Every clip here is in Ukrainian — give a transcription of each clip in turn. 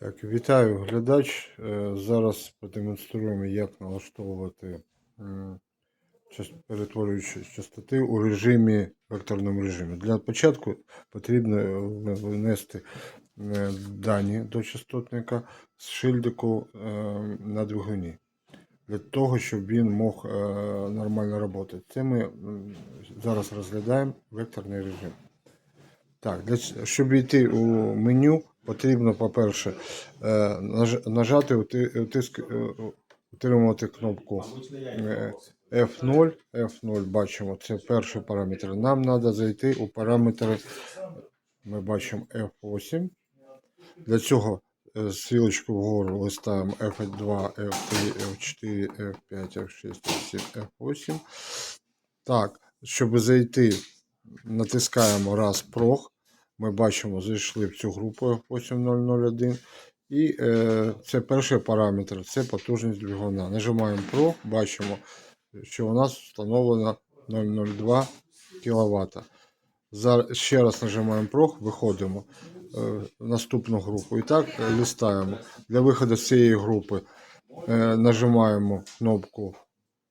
Так, вітаю глядач. Е, Зараз продемонструємо, як налаштовувати перетворюючі частоти у режимі, векторному режимі. Для початку потрібно е, внести е, дані до частотника з шильдику на двигуні. Для того, щоб він мог нормально працювати. Це ми зараз розглядаємо векторний режим. Так, для, щоб йти у меню, потрібно, по-перше, е, нажати, утиск, е, утримувати кнопку е, F0. F0 бачимо, це перший параметр. Нам треба зайти у параметри, ми бачимо F8. Для цього стрілочку вгору листаємо F2, F3, F4, F5, F6, F7, F8. Так, щоб зайти, натискаємо раз прог. Ми бачимо, зайшли в цю групу 8001. І е, це перший параметр, це потужність двигуна. Нажимаємо прог, бачимо, що у нас встановлено 0,02 кВт. Зараз ще раз нажимаємо прог, виходимо е, в наступну групу. І так е, листаємо. Для виходу з цієї групи е, нажимаємо кнопку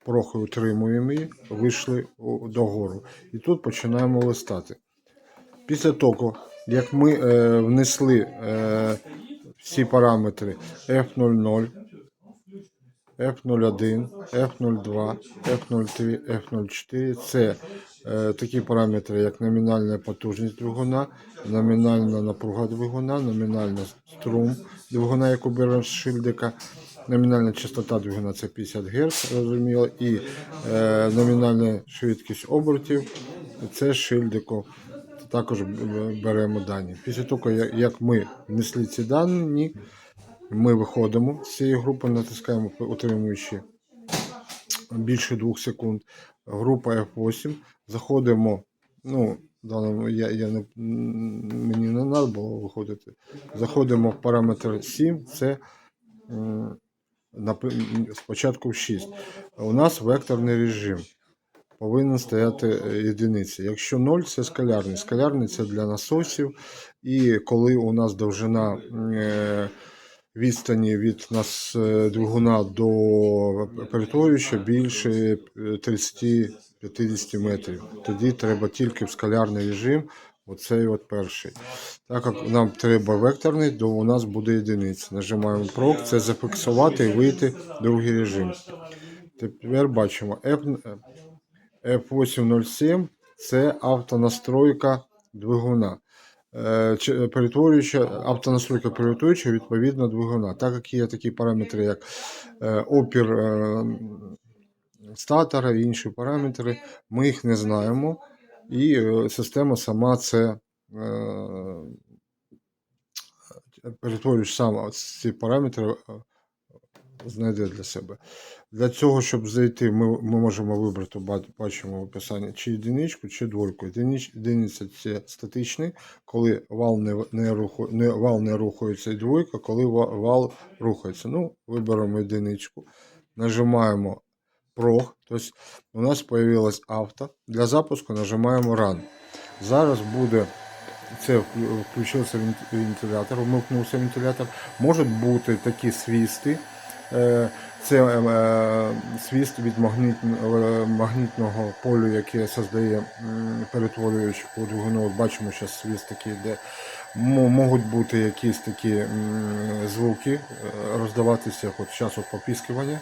прог і утримуємо її, вийшли догору. І тут починаємо листати. Після того, як ми е, внесли е, всі параметри F00, F01, F02, F03, F04, це е, такі параметри, як номінальна потужність двигуна, номінальна напруга двигуна, номінальна струм двигуна, беремо з шильдика, номінальна частота двигуна це 50 Гц, розуміло, і е, номінальна швидкість обертів це з шильдику також беремо дані. Після того, як- ми внесли ці дані, ми виходимо з цієї групи, натискаємо утримуючи більше 2 секунд. Група F8. Заходимо. Ну, даному я, я не, мені не треба було виходити. Заходимо в параметр 7, це м, спочатку в 6. У нас векторний режим повинен стояти е, єдиниця. Якщо 0, це скалярний. Скалярний це для насосів. І коли у нас довжина е, відстані від нас е, двигуна до перетворююча більше е, 30-50 метрів, тоді треба тільки в скалярний режим. Оцей от перший. Так як нам треба векторний, то у нас буде єдиниця. Нажимаємо PROC, це зафіксувати і вийти в другий режим. Тепер бачимо F, F807 це автонастройка двигуна. Е, Перетворююча, автонастройка перетворююча відповідно двигуна. Так як є такі параметри, як е, опір е, статора і інші параметри, ми їх не знаємо, і е, система сама це е, перетворюючи сам ці параметри е, знайде для себе. Для цього, щоб зайти, ми, ми можемо вибрати, бачимо в описанні, чи єдиничку, чи двойку. Єдиніч, єдиниця це статичний, коли вал не, не, руху, не, вал не рухається, і двойка, коли ва- вал рухається. Ну, виберемо єдиничку, нажимаємо прог, тобто у нас з'явилось авто. Для запуску нажимаємо Run. Зараз буде це включився вентилятор, вмикнувся вентилятор. Можуть бути такі свісти. Е, Це е, свіст від е, магнітного полю, яке создає перетворюючи у двигуну. От бачимо, що свіст такий йде. Можуть бути якісь такі звуки е, роздаватися, от от попіскування.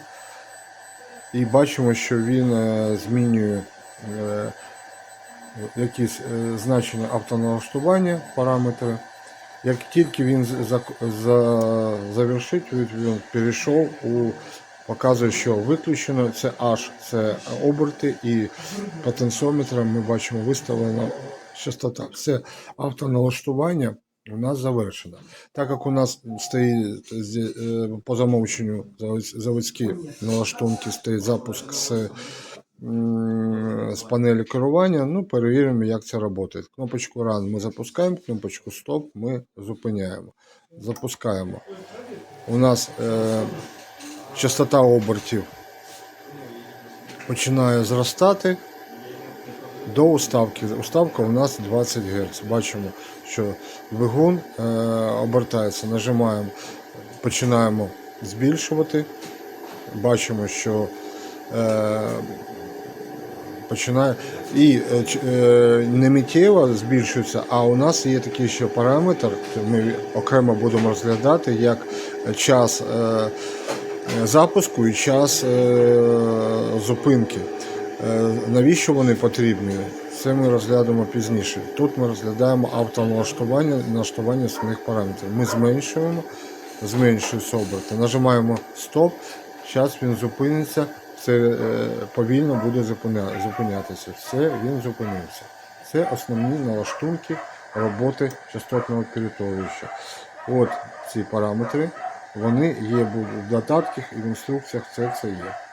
І бачимо, що він е, змінює е, якісь е, значення автоналаштування, параметри. Як тільки він з- за, завершить, він перейшов у показує, що виключено це H, це оберти, і потенціометром ми бачимо виставлена частота. Це автоналаштування у нас завершено. Так як у нас стоїть е, по замовченню заводські налаштунки, стоїть запуск з з панелі керування. Ну, перевіримо, як це працює. Кнопочку Run ми запускаємо, кнопочку Stop ми зупиняємо. Запускаємо. У нас е, частота обертів починає зростати. до уставки. Уставка у нас 20 Гц. Бачимо, що двигун е, обертається, нажимаємо, починаємо збільшувати. Бачимо, що е, починає і е, е, не миттєво збільшується, а у нас є такий ще параметр, ми окремо будемо розглядати, як час е, запуску і час зупинки. Навіщо вони потрібні? Це ми розглянемо пізніше. Тут ми розглядаємо автоналаштування налаштування самих параметрів. Ми зменшуємо, зменшується оберти. Нажимаємо стоп, час він зупиниться, це е, повільно буде зупинятися. Все, він зупинився. Це основні налаштунки роботи частотного керітовища. От ці параметри, вони є в додатках і в інструкціях, це це є.